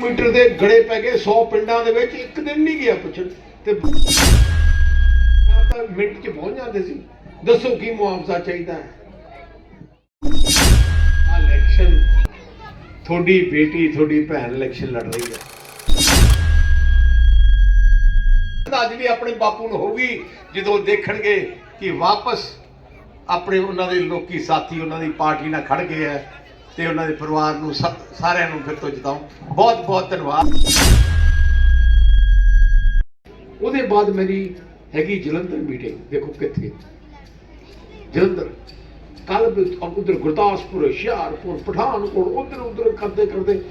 Metre ਦੇ ਗੜੇ ਪੈ ਗਏ 100 ਪਿੰਡਾਂ ਦੇ ਵਿੱਚ ਇੱਕ ਦਿਨ ਨਹੀਂ ਗਿਆ ਪੁੱਛਣ। ਤੇ ਤਾਂ ਮਿੰਟ 'ਚ ਪਹੁੰਚ ਜਾਂਦੇ ਸੀ। ਦੱਸੋ ਕੀ ਮੁਆਵਜ਼ਾ ਚਾਹੀਦਾ ਹੈ? ਆ ਇਲੈਕਸ਼ਨ ਤੁਹਾਡੀ ਬੇਟੀ, ਤੁਹਾਡੀ ਭੈਣ ਇਲੈਕਸ਼ਨ ਲੜ ਰਹੀ ਹੈ। ਅੱਜ ਵੀ ਆਪਣੇ ਬਾਪੂ ਨੂੰ ਹੋਊਗੀ, ਜਦੋਂ ਦੇਖਣਗੇ ਕਿ ਵਾਪਸ ਆਪਣੇ ਉਹਨਾਂ ਦੇ ਲੋਕੀ ਸਾਥੀ, ਉਹਨਾਂ ਦੀ ਪਾਰਟੀ ਨਾਲ ਖੜ ਗਏ ਹੈ। ਤੇ ਉਹਨਾਂ ਦੇ ਪਰਿਵਾਰ ਨੂੰ ਸਾ- ਸਾਰਿਆਂ ਨੂੰ ਫਿਰ ਤੋਂ ਜਿਤਾਉ। ਬਹੁਤ ਬਹੁਤ ਧੰਨਵਾਦ। ਉਹਦੇ ਬਾਅਦ ਮੇਰੀ ਹੈਗੀ ਜਲੰਧਰ ਮੀਟਿੰਗ ਦੇਖੋ ਕਿੱਥੇ। ਜਲੰਧਰ। ਕੱਲ ਉਧਰ ਗੁਰਦਾਸਪੁਰ, ਹੁਸ਼ਿਆਰਪੁਰ, ਪਠਾਨਕੋਟ, ਉਧਰ ਉਧਰ ਕਰਦੇ ਕਰਦੇ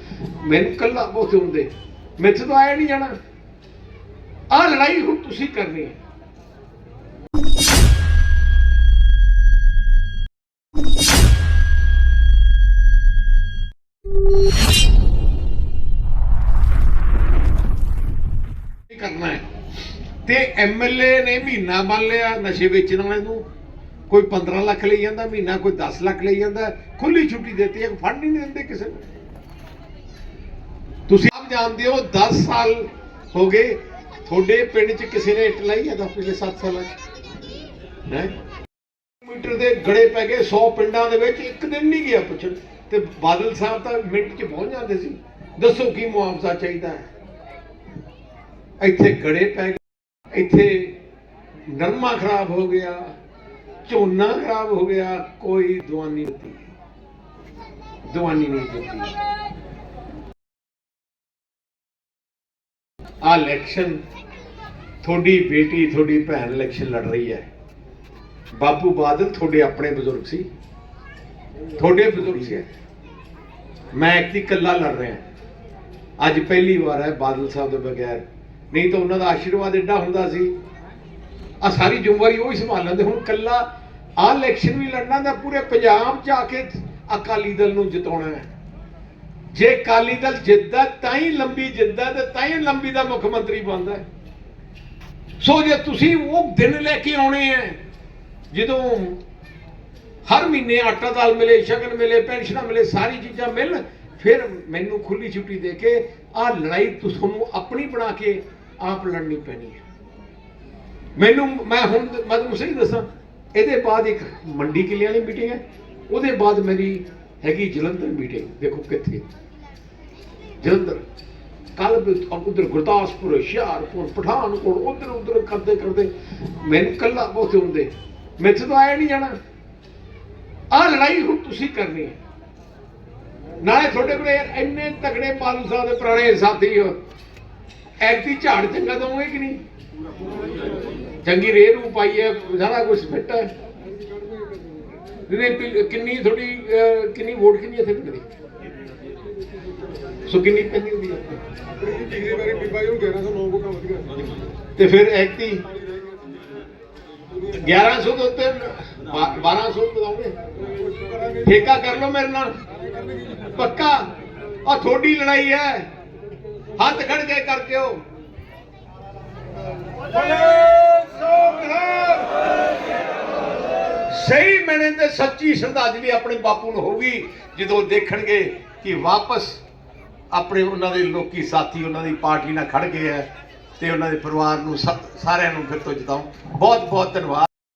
ਮੈਨੂੰ ਕੱਲਾ ਬਹੁਤ ਹੁੰਦੇ। ਮੈਥੇ ਤਾਂ ਆਇਆ ਨਹੀਂ ਜਾਣਾ। ਆਹ ਲੜਾਈ ਹੁਣ ਤੁਸੀਂ ਕਰਨੀ ਹੈ। ਤੇ ਐਮਐਲਏ ਨੇ ਮਹੀਨਾ ਮੰਨ ਲਿਆ ਨਸ਼ੇ ਵੇਚਣ ਵਾਲੇ ਨੂੰ। ਕੋਈ 15 ਲੱਖ ਲਈ ਜਾਂਦਾ, ਮਹੀਨਾ ਕੋਈ 10 ਲੱਖ ਲਈ ਜਾਂਦਾ। ਖੁੱਲੀ ਛੁੱਟੀ ਦਿੱਤੀ ਹੈ ਫੰਡ ਹੀ ਨਹੀਂ ਦਿੰਦੇ ਕਿਸੇ ਨੂੰ। ਤੁਸੀਂ ਆਪ ਜਾਣਦੇ ਹੋ 10 ਸਾਲ ਹੋ ਗਏ, ਤੁਹਾਡੇ ਪਿੰਡ 'ਚ ਕਿਸੇ ਨੇ ਇੱਟ ਲਾਈ ਹੈ ਤਾਂ ਪਿਛਲੇ 7 ਸਾਲਾਂ 'ਚ? ਹੈ? ਮੀਟਰ ਦੇ ਗੜੇ ਪੈ ਗਏ 100 ਪਿੰਡਾਂ ਦੇ ਵਿੱਚ, ਇੱਕ ਦਿਨ ਨਹੀਂ ਗਿਆ ਪੁੱਛਣ। ਤੇ ਬਾਦਲ ਸਾਹਿਬ ਤਾਂ ਮਿੰਟ 'ਚ ਪਹੁੰਚ ਜਾਂਦੇ ਸੀ। ਦੱਸੋ ਕੀ ਮੁਆਵਜ਼ਾ ਚਾਹੀਦਾ ਹੈ? ਇੱਥੇ ਗੜੇ ਪੈ ਗਏ ਇੱਥੇ ਨਰਮਾ ਖਰਾਬ ਹੋ ਗਿਆ, ਝੋਨਾ ਖਰਾਬ ਹੋ ਗਿਆ, ਕੋਈ ਦਵਾਨੀ ਦਿੱਤੀ। ਦਵਾਨੀ ਨਹੀਂ ਦਿੱਤੀ। ਆ ਇਲੈਕਸ਼ਨ ਤੁਹਾਡੀ ਬੇਟੀ, ਤੁਹਾਡੀ ਭੈਣ ਇਲੈਕਸ਼ਨ ਲੜ ਰਹੀ ਹੈ। ਬਾਪੂ ਬਾਦਲ ਤੁਹਾਡੇ ਆਪਣੇ ਬਜ਼ੁਰਗ ਸੀ। ਤੁਹਾਡੇ ਬਜ਼ੁਰਗ ਸੀ। ਮੈਂ ਇੱਕ ਦੀ ਇਕੱਲਾ ਲੜ ਰਿਹਾ। ਅੱਜ ਪਹਿਲੀ ਵਾਰ ਹੈ ਬਾਦਲ ਸਾਹਿਬ ਦੇ ਬਗੈਰ ਨਹੀਂ ਤਾਂ ਉਹਨਾਂ ਦਾ ਆਸ਼ੀਰਵਾਦ ਐਡਾ ਹੁੰਦਾ ਸੀ। ਆ ਸਾਰੀ ਜ਼ਿੰਮੇਵਾਰੀ ਉਹ ਹੀ ਸੰਭਾਲ ਲੈਂਦੇ। ਹੁਣ ਕੱਲਾ ਆ ਇਲੈਕਸ਼ਨ ਵੀ ਲੜਨਾ ਦਾ ਪੂਰੇ ਪੰਜਾਬ 'ਚ ਆ ਕੇ ਅਕਾਲੀ ਦਲ ਨੂੰ ਜਿਤਾਉਣਾ ਹੈ। ਜੇ ਅਕਾਲੀ ਦਲ ਜਿੱਤਦਾ, ਤਾਂ ਹੀ ਲੰਬੀ ਜਿੱਤਦਾ ਤੇ ਤਾਂ ਹੀ ਲੰਬੀ ਦਾ ਮੁੱਖ ਮੰਤਰੀ ਬਣਦਾ ਸੋ ਜੇ ਤੁਸੀਂ ਉਹ ਦਿਨ ਲੈ ਕੇ ਆਉਣੇ ਆ ਜਦੋਂ ਹਰ ਮਹੀਨੇ ਆਟਾ ਦਾਲ ਮਿਲੇ, ਸ਼ਗਨ ਮਿਲੇ, ਪੈਨਸ਼ਨਾਂ ਮਿਲੇ, ਸਾਰੀ ਚੀਜ਼ਾਂ ਮਿਲਣ, ਫਿਰ ਮੈਨੂੰ ਖੁੱਲੀ ਛੁੱਟੀ ਦੇ ਕੇ ਆ ਲੜਾਈ ਤੁਹਾਨੂੰ ਆਪਣੀ ਬਣਾ ਕੇ ਆਪ ਲੜਨੀ ਪੈਣੀ ਹੈ। ਮੈਨੂੰ, ਮੈਂ ਹੁਣ ਮੈਂ ਤੁਹਾਨੂੰ ਸਹੀ ਦੱਸਾਂ, ਇਹਦੇ ਬਾਅਦ ਇੱਕ ਮੰਡੀ ਕਿਲਿਆਂ ਵਾਲੀ ਮੀਟਿੰਗ ਹੈ, ਉਹਦੇ ਬਾਅਦ ਮੇਰੀ ਹੈਗੀ ਜਲੰਧਰ ਮੀਟਿੰਗ ਦੇਖੋ ਕਿੱਥੇ। ਜਲੰਧਰ ਕੱਲ ਉਧਰ ਗੁਰਦਾਸਪੁਰ, ਹੁਸ਼ਿਆਰਪੁਰ, ਪਠਾਨਕੋਟ, ਉਧਰ ਉਧਰ ਕਰਦੇ ਕਰਦੇ ਮੈਨੂੰ ਕੱਲਾ ਬਹੁਤ ਹੁੰਦੇ। ਮੈਥੇ ਤਾਂ ਆਇਆ ਨਹੀਂ ਜਾਣਾ। ਆਹ ਲੜਾਈ ਹੁਣ ਤੁਸੀਂ ਕਰਨੀ ਹੈ। ਨਾਲੇ ਤੁਹਾਡੇ ਕੋਲ ਇੰਨੇ ਤਗੜੇ ਪਾਲੂ ਸਾਹਿਬ ਦੇ ਪੁਰਾਣੇ ਸਾਥੀ ਹੋ। ਐਕਟੀ ਝਾੜ ਚੰਗਾ ਦਵਾਂਗੇ ਕਿ ਨਹੀਂ? ਚੰਗੀ ਰੇਹ ਨੂੰ ਪਾਈ ਹੈ, ਸਾਰਾ ਕੁਝ ਫਿੱਟ ਹੈ। ਜਿਹਨੇ ਕਿੰਨੀ ਥੋੜੀ ਕਿੰਨੀ ਵੋਟ ਕਿੰਨੀ ਹੈ ਇੱਥੇ ਪਿੰਡ ਦੀ ਸੋ ਕਿੰਨੀ ਪੈਂਦੀ ਹੁੰਦੀ ਹੈ? ਪਿਛਲੀ ਵਾਰੀ ਬੀਬਾ ਜੀ ਨੂੰ 1109 ਕੋ ਕੰਮ ਵਧੀਆ ਤੇ ਫਿਰ ਐਕਟੀ 1100 ਦੇ ਉੱਤੇ 1200 ਬਤਾਉਂਗੇ ਠੇਕਾ ਕਰ ਲਓ ਮੇਰੇ ਨਾਲ। ਪੱਕਾ? ਆ ਥੋੜੀ ਲੜਾਈ ਹੈ। ਖੜ ਸਹੀ ਮੈਨੇ ਤੇ ਸੱਚੀ ਸ਼ਰਧਾਂਜਲੀ ਆਪਣੇ ਬਾਪੂ ਨੂੰ ਹੋਊਗੀ, ਜਦੋਂ ਦੇਖਣਗੇ ਕਿ ਵਾਪਸ ਆਪਣੇ ਉਹਨਾਂ ਦੇ ਲੋਕੀ ਸਾਥੀ, ਉਹਨਾਂ ਦੀ ਪਾਰਟੀ ਨਾਲ ਖੜ ਗਏ ਹੈ ਤੇ ਉਹਨਾਂ ਦੇ ਪਰਿਵਾਰ ਨੂੰ ਸਾ- ਸਾਰਿਆਂ ਨੂੰ ਫਿਰ ਤੋਂ ਜਿਤਾਉ। ਬਹੁਤ ਬਹੁਤ ਧੰਨਵਾਦ।